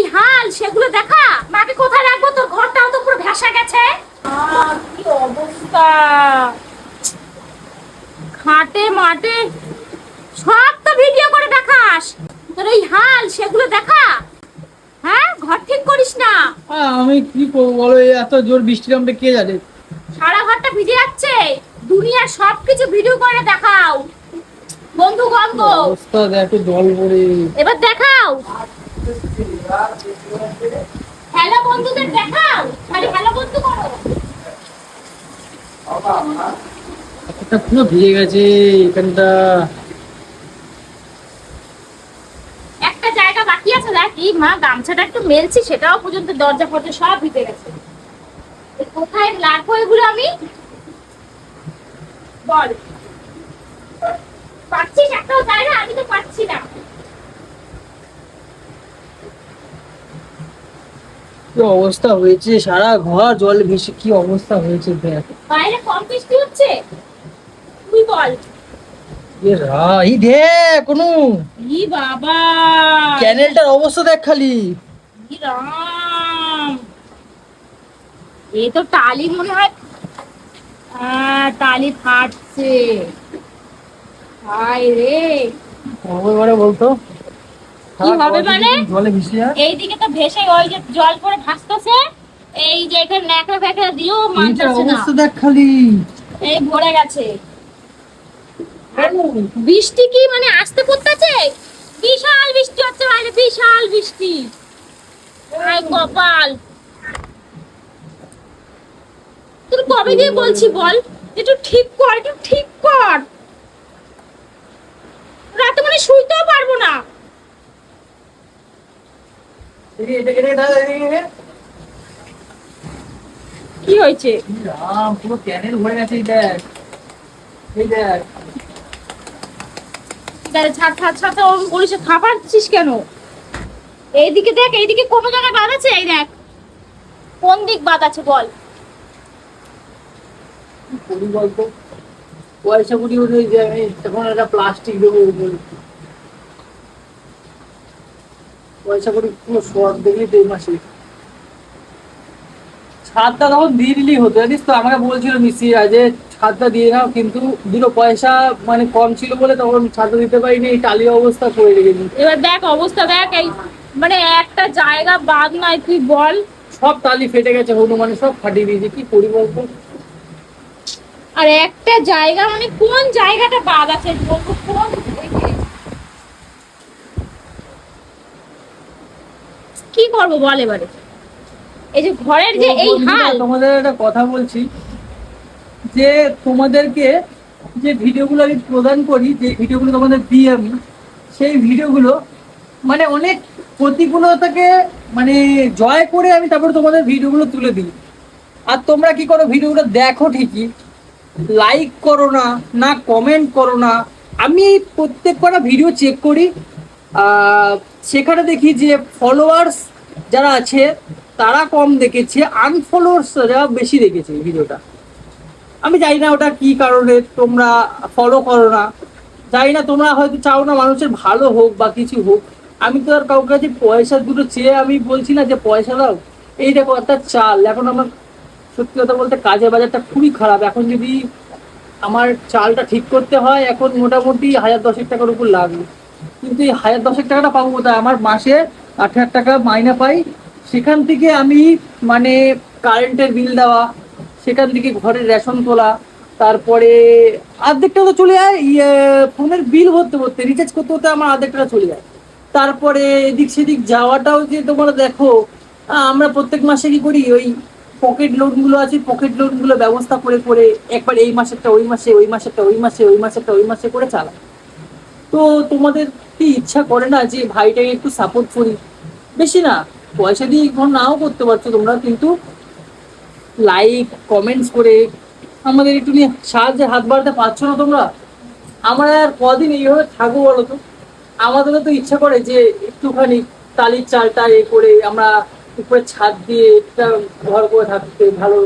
এই হাল সেগুলো দেখা। মাকে কোথায় রাখব? তোর ঘরটাও তো পুরো ভেসা গেছে। কি অবস্থা? খাটে মাঠে সব তো ভিডিও করে দেখাস। তোর এই হাল সেগুলো দেখা। হ্যাঁ ঘর ঠিক করিস না। আহ, আমি কি করব বলো? এত জোর বৃষ্টি নামটা কে জানে? সারা ঘরটা ভিজে যাচ্ছে। দুনিয়ার সবকিছু ভিডিও করে দেখাও। বন্ধু অবস্থা দেখো জল পড়ে এবার দেখাও। হ্যালো বন্ধুদের দেখাও। খালি হ্যালো বন্ধু করো। একটা পুরো ভিজে গেছে এখানটা। একটা জায়গা বাকি আছে দেখ মা গামছাটা একটু মেলছি সেটাও পর্যন্ত দরজা ফরজা সব ভিজে গেছে। কোথায় রাখব এগুলো আমি? বল। পাচ্ছিস একটাও? জায়গা আমি তো পাচ্ছি না। কি অবস্থা হয়েছে সারা ঘর জল ভেসে কি অবস্থা হয়েছে দেখ। বাইরে কম বৃষ্টি হচ্ছে? তুই বল। এ রাই দেখ কোনো। ই বাবা। ক্যানেলটার অবস্থা দেখ খালি। ই রাম। এ তো টালি মনে হয়। টালি ফাটছে। হায় রে। মানে বলতো? মানে? এইদিকে তো ভেসে ওই যে জল পরে ভাসতেছে এই যে এখানে ন্যাকড়া ফ্যাকড়া দিয়েও মানতেছে না। দেখ খালি। এই ভরে গেছে। বৃষ্টি কি মানে আসতে পড়তেছে? বিশাল বৃষ্টি হচ্ছে বাইরে বিশাল বৃষ্টি। আয় কপাল। তোর কবে দিয়ে বলছি বল? একটু ঠিক কর একটু ঠিক কর। রাতে মানে শুইতেও পারব না এদিকে, এদিকে, এদিকে, এদিকে, এদিকে। কি হয়েছে? পুরো ক্যানেল ভরে গেছে এই দেখ এই দেখ ছাড় ছাড় ছাড় ছাড় ওরকম করিস খাবারছিস কেন? এইদিকে দেখ এইদিকে কোনো জায়গায় বাদ আছে? এই দেখ কোন দিক বাদ আছে বল। বলতো পয়সা কুড়ি উঠে যে আমি তখন একটা প্লাস্টিক দেবো উপরে পয়সা কুড়ি পুরো দেখলি এই মাসে। ছাদটা তখন দিয়ে দিলেই হতো জানিস তো আমাকে বলছিল মিস্ত্রিরা যে ছাদটা দিয়ে নাও কিন্তু দুটো পয়সা মানে কম ছিল বলে তখন ছাদটা দিতে পারিনি এই টালি অবস্থা করে রেখেছি। এবার দেখ অবস্থা দেখ এই মানে একটা জায়গা বাদ নাই তুই বল। সব টালি ফেটে গেছে হনুমানে সব ফাটিয়ে দিয়েছে কি করি বলতো? আর একটা জায়গা মানে কোন জায়গাটা বাদ আছে কোন এই যে। কি করব বল এবারে? এই যে ঘরের যে এই হাল। তোমাদের একটা কথা বলছি যে তোমাদেরকে যে ভিডিওগুলো আমি প্রদান করি যে ভিডিওগুলো তোমাদের দিই আমি সেই ভিডিওগুলো মানে অনেক প্রতিকূলতাকে মানে জয় করে আমি তারপর তোমাদের ভিডিওগুলো তুলে দিই। আর তোমরা কি করো ভিডিওগুলো দেখো ঠিকই লাইক করো না না কমেন্ট করো না আমি প্রত্যেক কটা ভিডিও চেক করি সেখানে দেখি যে ফলোয়ার্স যারা আছে, তারা কম দেখেছে আনফলোয়ার্সরা বেশি দেখেছে ভিডিওটা। আমি জানি না ওটা কি কারণে তোমরা ফলো করো না। জানি না তোমরা হয়তো চাও না মানুষের ভালো হোক বা কিছু হোক। আমি তো আর কাউকে কাছে পয়সা দুটো চেয়ে আমি বলছি না যে পয়সা দাও। এই দেখো, একটা চাল। এখন আমার সত্যি কথা বলতে কাজের বাজারটা খুবই খারাপ। এখন যদি আমার চালটা ঠিক করতে হয়, এখন মোটামুটি হাজার দশেক টাকার উপর লাগবে। কিন্তু এই হাজার দশেক টাকাটা পাবো কোথায়? আমার মাসে আট হাজার টাকা মাইনে পাই। সেখান থেকে আমি মানে কারেন্টের বিল দেওয়া, সেখান থেকে ঘরের রেশন তোলা, তারপরে অর্ধেকটা তো চলে যায়। ইয়ে ফোনের বিল ভরতে ভরতে রিচার্জ করতে করতে আমার অর্ধেক টাকা চলে যায়। তারপরে এদিক সেদিক যাওয়াটাও যে তোমরা দেখো, আমরা প্রত্যেক মাসে কি করি? ওই পকেট লোনগুলো আছে পকেট লোনগুলো ব্যবস্থা করে করে একবার এই মাসেরটা, ওই মাসে, ওই মাসেরটা, ওই মাসে, ওই মাসেরটা, ওই মাসে করে চালাই। তো তোমাদের কি ইচ্ছা করে না যে ভাইটাকে একটু সাপোর্ট করি? বেশি না, পয়সা দিয়ে এখন নাও করতে পারছ তোমরা, কিন্তু লাইক কমেন্টস করে আমাদের একটু নিয়ে সাহায্যের হাত বাড়তে পারছ না তোমরা? আমরা আর কদিন এইভাবে থাকব বলো তো? আমাদেরও তো ইচ্ছা করে যে একটুখানি তালির চালটা এ করে আমরা উপরে ছাদ দিয়ে একটা ঘর করে থাকতে ভালো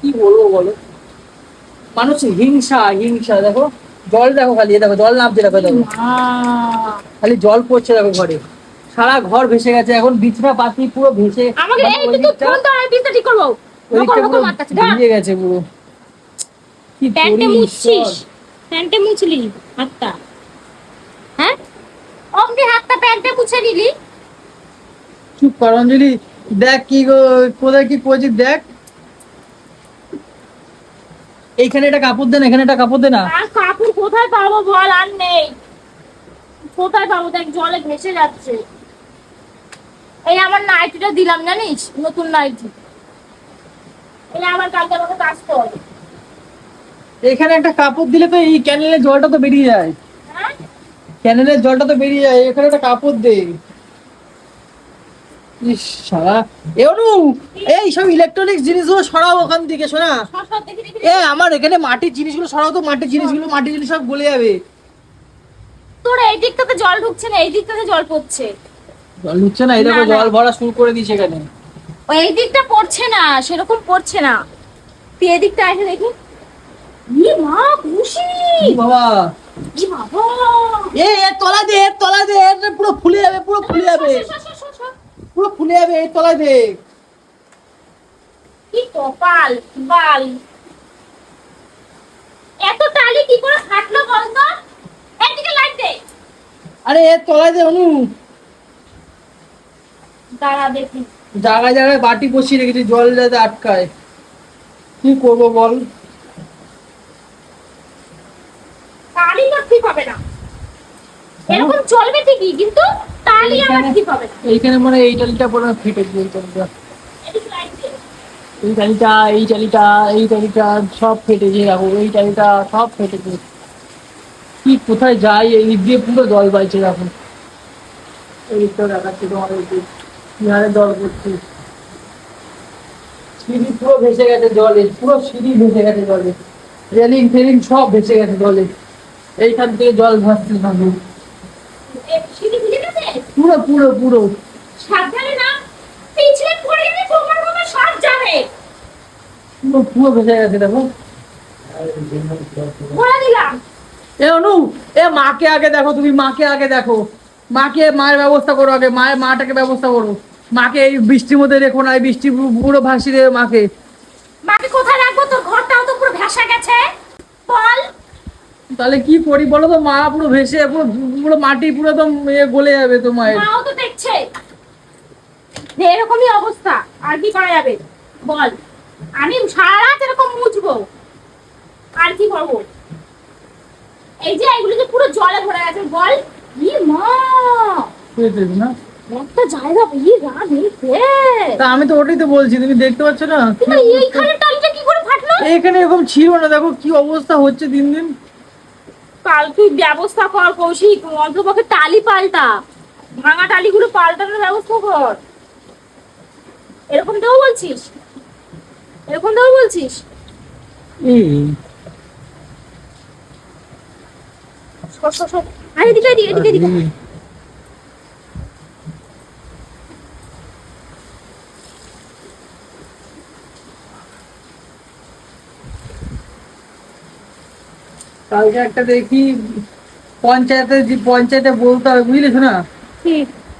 কি বলব বলো? মানুষ হিংসা হিংসা, দেখো। জল দেখো খালি দেখো জল নামছে দেখো দেখো। খালি জল পড়ছে দেখো ঘরে। সারা ঘর ভেসে গেছে এখন বিছনা পাতি পুরো ভেসে আমাকে এই তুই ফোন ধর বিলটা ঠিক করব? ভিজে গেছে পুরো। কি প্যান্টে মুছছিস প্যান্টে মুছলি হাতটা। হ্যাঁ? অমনি হাতটা প্যান্টে মুছে নিলি। চুপ কর অঞ্জলি। দেখ কি গো কোথায় কি করছি দেখ। এইখানে একটা কাপড় দে না এখানে একটা কাপড় দে না। আর কাপড় কোথায় পাবো বল আর নেই। কোথায় পাবো দেখ জলে ভেসে যাচ্ছে। এই আমার নাইটিটা দিলাম জানিস? নতুন নাইটি। এই আবার কালকে আমাকে কাচতে হবে। এখানে একটা কাপড় দিলে তো এই ক্যানেলের জলটা তো বেরিয়ে যায়। হ্যাঁ? ক্যানেলের জলটা তো বেরিয়ে যায় এখানে একটা কাপড় দে। ইস সারা এওনু এই সব ইলেকট্রনিক্স জিনিসগুলো সরাও ওখান থেকে শোনা। এ আমার এখানে মাটির জিনিসগুলো সরাও তো মাটির জিনিসগুলো মাটির জিনিস সব গলে যাবে। তোর এই দিকটাতে জল ঢুকছে না এই দিকটাতে জল পড়ছে। জল ঢুকছে না এই দেখো। জল ভরা শুরু করে দিয়েছে এখানে। ও এই দিকটা পড়ছে না সেরকম পড়ছে না। তুই এই দিকটা এসে দেখি। ই মা খুশি বাবা। ই বাবা। এ এর তলা দে এর তলা দে এর পুরো ফুলে যাবে পুরো ফুলে যাবে। পুরো ফুলে যাবে এই তলা দে। কি কপাল বাল। এত টালি কি করে ফাটলো এদিকে লাইট দে। আরে এর তলায় দে অনু। দাঁড়া দেখি। জায়গায় জায়গায় বাটি বসিয়ে রেখেছি জল যাতে আটকায়। কি করব বল? টালি তো ঠিক হবে না। এরকম চলবে ঠিকই কিন্তু টালি আমার ঠিক হবে না। এইখানে মনে হয় এই টালিটা পুরো ফেটেছে এই টালিটা। এদিকে লাইট দে এই টালিটা এই টালিটা এই টালিটা সব ফেটেছে দেখো এই টালিটা সব ফেটেছে কি কোথায় যাই এই দিয়ে পুরো জল বাইছে দেখো। এই দিকটা দেখাচ্ছে তোমার এই দিক কি হারে জল পড়ছে। সিঁড়ি পুরো ভেসে গেছে জলে পুরো সিঁড়ি ভেসে গেছে জলে। রেলিং ফেলিং সব ভেসে গেছে জলে। এইখান থেকে জল ভিজে গেছে? পুরো পুরো পুরো। সাবধানে না পিছলে পড়ে গেলে তোমার মতো সব যাবে পুরো ভেসে গেছে দেখো। এ অনু এ মাকে আগে দেখো তুমি মাকে আগে দেখো। মাকে মায়ের ব্যবস্থা করো আগে মায়ের মাটাকে ব্যবস্থা করো। মাকে এই বৃষ্টির মধ্যে রেখো না এই বৃষ্টি পুরো- পুরো ভাসি দেবে মাকে। মাকে কোথায় রাখব? তোর ঘরটাও তো পুরো ভেসে গেছে। বল। তাহলে কি করি বলো তো? মা পুরো ভেসে পুরো পুরো মাটি পুরো তো গলে যাবে তো মায়ের মাও তো দেখছে। এরকমই অবস্থা। আর কি করা যাবে? বল। আমি সারা রাত এরকম মুছবো। আর কি করব? এই যে এগুলো যে পুরো জলে ভরে গেছে। বল ই মা। বুঝেছিস না? একটা জায়গা ই রাত এই তা আমি তো ওটাই তো বলছি তুমি দেখতে পাচ্ছ না? এইখানে টালিটা কি করে ফাটলো? এখানে এরকম ছিল না দেখো কি অবস্থা হচ্ছে দিন দিন। কাল তুই ব্যবস্থা কর কৌশিক অন্তপক্ষে টালি পাল্টা। ভাঙা টালিগুলো পাল্টানোর ব্যবস্থা কর। এরকম দেবো বলছিস? এরকম দেবো বলছিস? আরে কালকে একটা দেখি পঞ্চায়েতে পঞ্চায়েতে বলতে হবে বুঝলি না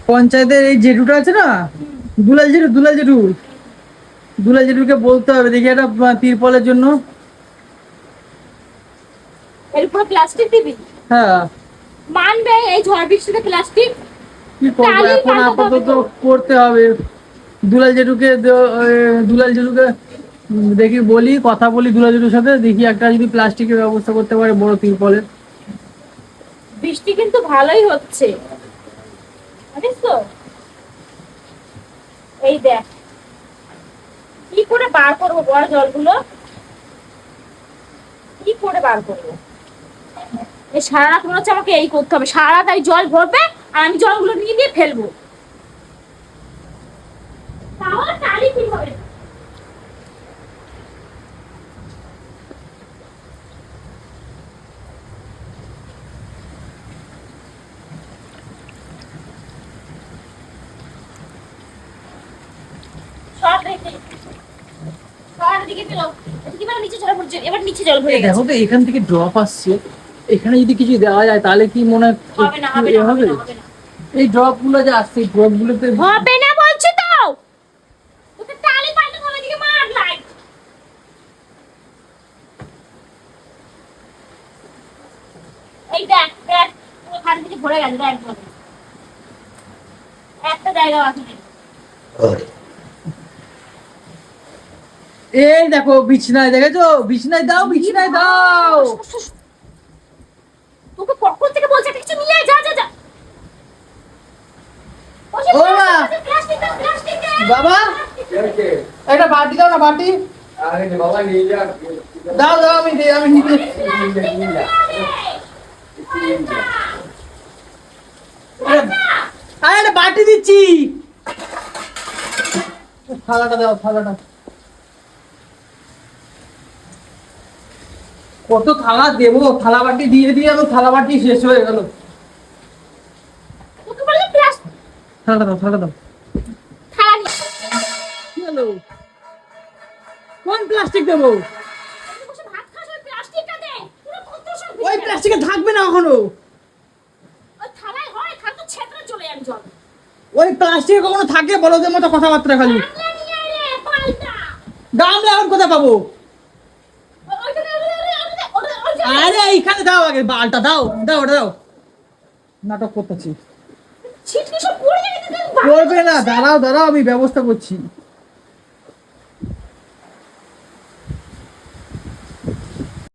পঞ্চায়েতের এই জেঠুটা আছে না? দুলাল জেঠু দুলাল জেঠু। দুলাল জেঠুকে বলতে হবে দেখি একটা তিরপলের জন্য। এর উপরে প্লাস্টিক দিবি? হ্যাঁ। মানবে এই ঝড় বৃষ্টিতে প্লাস্টিক? কি করব এখন আপাতত করতে হবে। দুলাল জেঠুকে দুলাল জেঠুকে দেখি বলি কথা বলি দুলাল জেঠুর সাথে দেখি একটা যদি প্লাস্টিকের ব্যবস্থা করতে পারে বড় তিরপলের। বৃষ্টি কিন্তু ভালোই হচ্ছে। জানিস তো? এই দেখ। কি করে বার করব বড় জলগুলো? কি করে বার করব? এই সারা রাত মনে হচ্ছে আমাকে এই করতে হবে। সারা রাত জল ভরবে আর আমি জলগুলো নিয়ে গিয়ে ফেলব তাও আর টালি ঠিক হবে না। সর দেখি নিচে জল এবার নিচে জল ভরে গেছে দেখো তো এখান থেকে ড্রপ আসছে। এখানে যদি কিছু দেওয়া যায় তাহলে কি মনে হবে না হবে না হবে না এই ড্রপগুলো যে আসছে ড্রপ গুলোতে হবে না বলছি তো! তোকে তালি পাল্টে করে দিকে মার লাইট এই দেখ দেখ ওখান থেকে ভরে গেছে দেখ একটা জায়গা বাকি নেই এই দেখো বিছনায় দেখেছ? বিছনায় দাও বিছনায় দাও। তোকে কখন থেকে বলছে কিছু নিয়ে আয়, যা যা যা। ও মা! বাবা। একটা বাটি দাও না বাটি। আরে বাবা নিয়ে যা। দাও দাও আমি দিই আমি নিতে আরে বাটি দিচ্ছি। থালাটা দাও থালাটা কত থালা দেবো? থালা বাটি দিয়ে দিয়ে তো থালা বাটি শেষ হয়ে গেল। বলে থালাটা দাও দাও। থালা হলো? কোন প্লাস্টিক দেবো? ওই প্লাস্টিকে থাকবে না কখনো ওই প্লাস্টিকে কখনো থাকে বড়দের মতো কথাবার্তা খালি। বাংলা দাম এখন কোথায় পাবো ও- ওইটা দে, ওইটা দে, ওইটা দে, ওইটা দে, ওইটা দে। আরে এইখানে দাও আগে বালটা দাও দাও ওটা দাও। নাটক করতেছি। করবে না দাঁড়াও দাঁড়াও আমি ব্যবস্থা করছি।